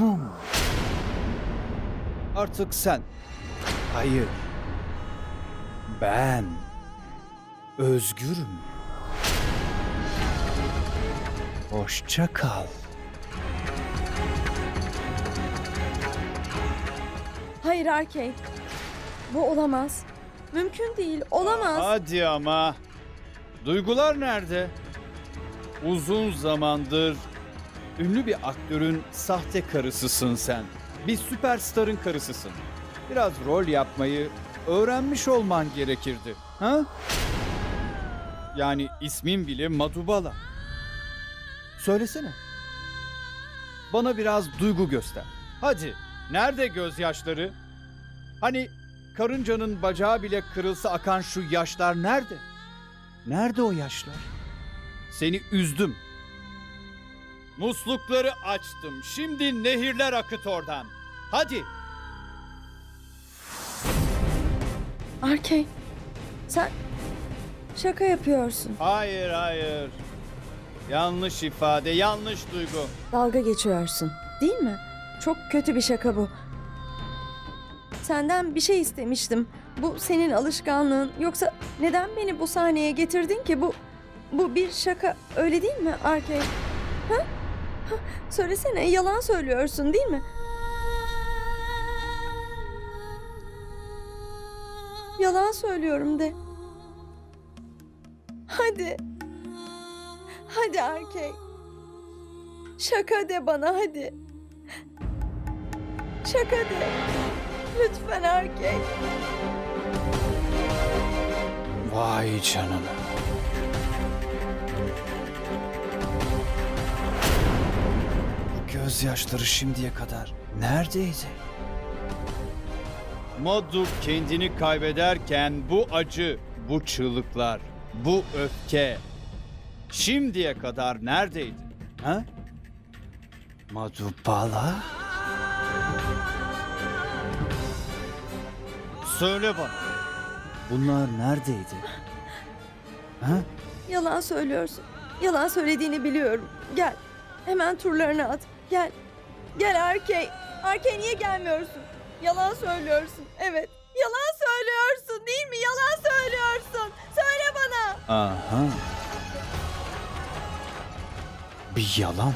Bum. Artık sen. Hayır. Ben özgürüm. Hoşça kal. Hayır Arcade. Bu olamaz. Mümkün değil. Olamaz. Hadi ama. Duygular nerede? Uzun zamandır ünlü bir aktörün sahte karısısın sen. Bir süperstarın karısısın. Biraz rol yapmayı öğrenmiş olman gerekirdi. Ha? Yani ismin bile Madubala. Söylesene. Bana biraz duygu göster. Hadi. Nerede gözyaşları? Hani karıncanın bacağı bile kırılsa akan şu yaşlar nerede? Nerede o yaşlar? Seni üzdüm. Muslukları açtım. Şimdi nehirler akıt oradan. Hadi. Arcade. Sen şaka yapıyorsun. Hayır, hayır. Yanlış ifade, yanlış duygu. Dalga geçiyorsun. Değil mi? Çok kötü bir şaka bu. Senden bir şey istemiştim. Bu senin alışkanlığın. Yoksa neden beni bu sahneye getirdin ki? Bu bu bir şaka. Öyle değil mi Arcade? Ha? Söylesene yalan söylüyorsun değil mi? Yalan söylüyorum de. Hadi. Hadi Arcade. Şaka de bana hadi. Şaka de. Lütfen Arcade. Vay canına. Gözyaşları şimdiye kadar neredeydi? Madu kendini kaybederken bu acı, bu çığlıklar, bu öfke şimdiye kadar neredeydi? Ha? Madubala? Söyle bana. Bunlar neredeydi? Ha? Yalan söylüyorsun. Yalan söylediğini biliyorum. Gel. Hemen turlarını at. Gel. Gel Arcade. Arcade niye gelmiyorsun? Yalan söylüyorsun. Evet. Yalan söylüyorsun değil mi? Yalan söylüyorsun. Söyle bana. Aha. Bir yalan.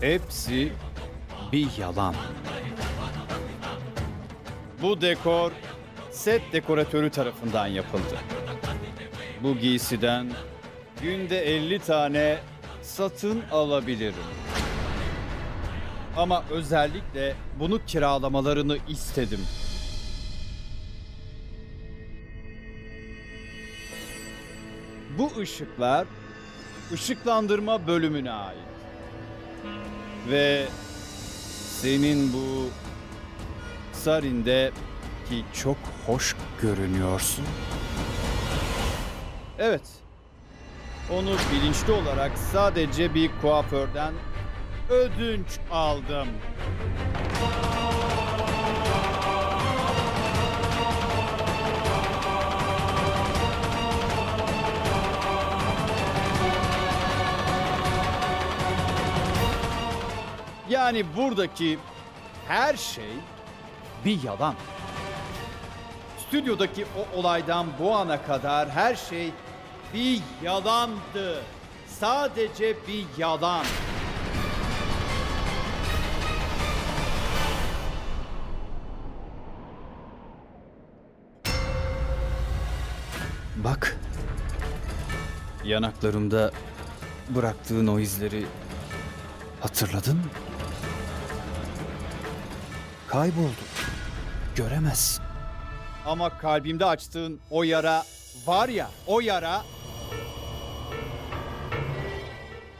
Hepsi bir yalan. Bu dekor set dekoratörü tarafından yapıldı. Bu giysiden günde 50 tane satın alabilirim. Ama özellikle bunu kiralamalarını istedim. Bu ışıklar ışıklandırma bölümüne ait. Ve senin bu sarinde ki çok hoş görünüyorsun. Evet. Onu bilinçli olarak sadece bir kuaförden ödünç aldım. Yani buradaki her şey bir yalan. Stüdyodaki o olaydan bu ana kadar her şey bir yalandı. Sadece bir yalan. Bak. Yanaklarımda bıraktığın o izleri hatırladın mı? Kayboldu. Göremezsin. Ama kalbimde açtığın o yara var ya, o yara...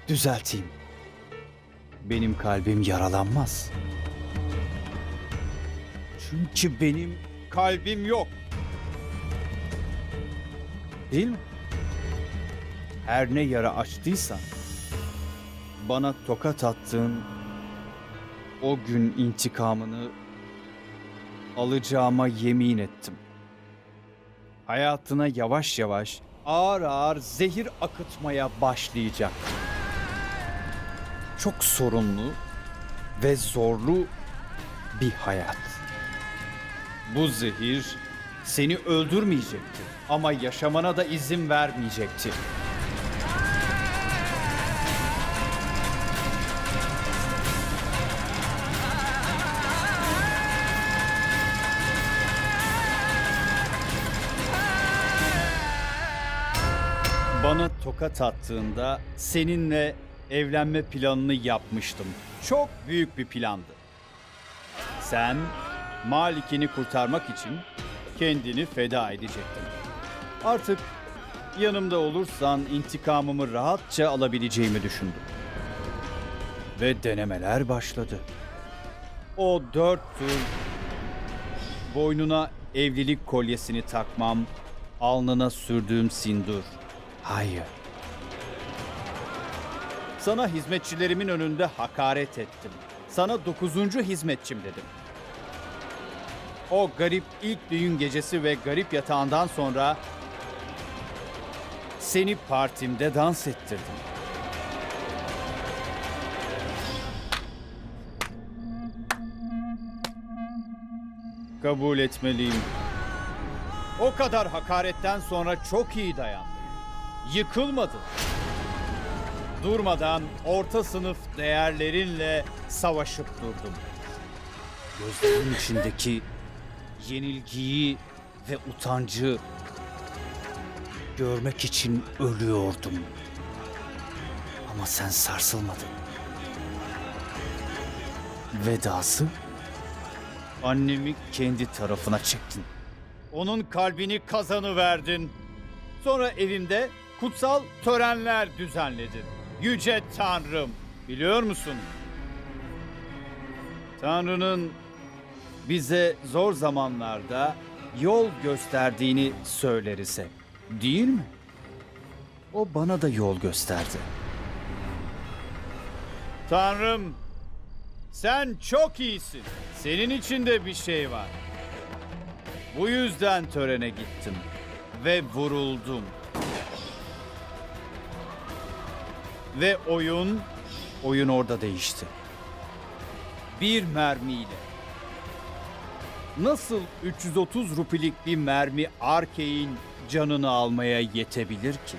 Düzelteyim. Benim kalbim yaralanmaz. Çünkü benim kalbim yok. Değil mi? Her ne yara açtıysan bana tokat attığın o gün intikamını alacağıma yemin ettim. Hayatına yavaş yavaş ağır ağır zehir akıtmaya başlayacak. Çok sorunlu ve zorlu bir hayat. Bu zehir seni öldürmeyecekti ama yaşamana da izin vermeyecekti. Bana tokat attığında seninle evlenme planını yapmıştım. Çok büyük bir plandı. Sen Malik'ini kurtarmak için kendini feda edecektin. Artık yanımda olursan intikamımı rahatça alabileceğimi düşündüm. Ve denemeler başladı. O dört tur boynuna evlilik kolyesini takmam, alnına sürdüğüm sindur. Hayır. Sana hizmetçilerimin önünde hakaret ettim. Sana dokuzuncu hizmetçim dedim. O garip ilk düğün gecesi ve garip yatağından sonra seni partimde dans ettirdim. Kabul etmeliyim. O kadar hakaretten sonra çok iyi dayandın. Yıkılmadın. Durmadan orta sınıf değerlerinle savaşıp durdum. Gözlerin içindeki yenilgiyi ve utancı görmek için ölüyordum. Ama sen sarsılmadın. Vedası annemi kendi tarafına çektin. Onun kalbini kazanı verdin. Sonra evimde kutsal törenler düzenledin. Yüce Tanrım, biliyor musun? Tanrı'nın bize zor zamanlarda yol gösterdiğini söyleriz hep. Değil mi? O bana da yol gösterdi. Tanrım, sen çok iyisin. Senin içinde bir şey var. Bu yüzden törene gittim ve vuruldum. Ve oyun, oyun orada değişti. Bir mermiyle. Nasıl 330 rupilik bir mermi Arkey'in canını almaya yetebilir ki?